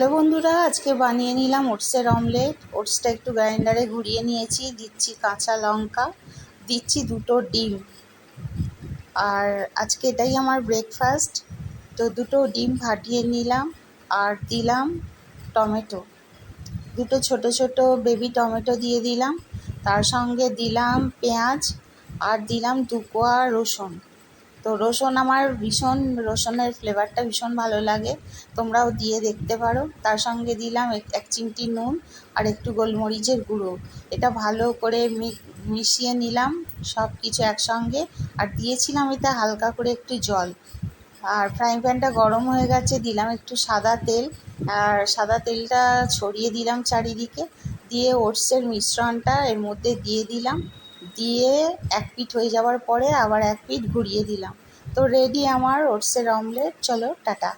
Hello বন্ধুরা, আজকে বানিয়ে নিলাম ওটসের অমলেট। ওটসটা একটু গ্রাইন্ডারে ঘুরিয়ে নিয়েছি। দিচ্ছি কাঁচা লঙ্কা, দিচ্ছি দুটো ডিম। আর আজকে এটাই আমার ব্রেকফাস্ট তো দুটো ডিম ফাটিয়ে নিলাম আর দিলাম টমেটো। দুটো ছোট ছোট বেবি টমেটো দিয়ে দিলাম। তার সঙ্গে দিলাম পেঁয়াজ আর দিলাম দু কোয়া রসুন। তো রসুন আমার ভীষণ, রসুনের ফ্লেভারটা ভীষণ ভালো লাগে। তোমরাও দিয়ে দেখতে পারো। তার সঙ্গে দিলাম এক চিমটি নুন আর একটু গোলমরিচের গুঁড়ো। এটা ভালো করে মিশিয়ে নিলাম সব কিছু একসঙ্গে। আর দিয়েছিলাম এতে হালকা করে একটু জল। আর ফ্রাইং প্যানটা গরম হয়ে গেছে, দিলাম একটু সাদা তেল। আর সাদা তেলটা ছড়িয়ে দিলাম চারিদিকে। দিয়ে ওটসের মিশ্রণটা এর মধ্যে দিয়ে দিলাম। দিয়ে এক পিঠ হয়ে যাওয়ার পরে আবার এক পিঠ ঘুরিয়ে দিলাম। তো রেডি আমার ওটসের অমলেট চলো টাটা।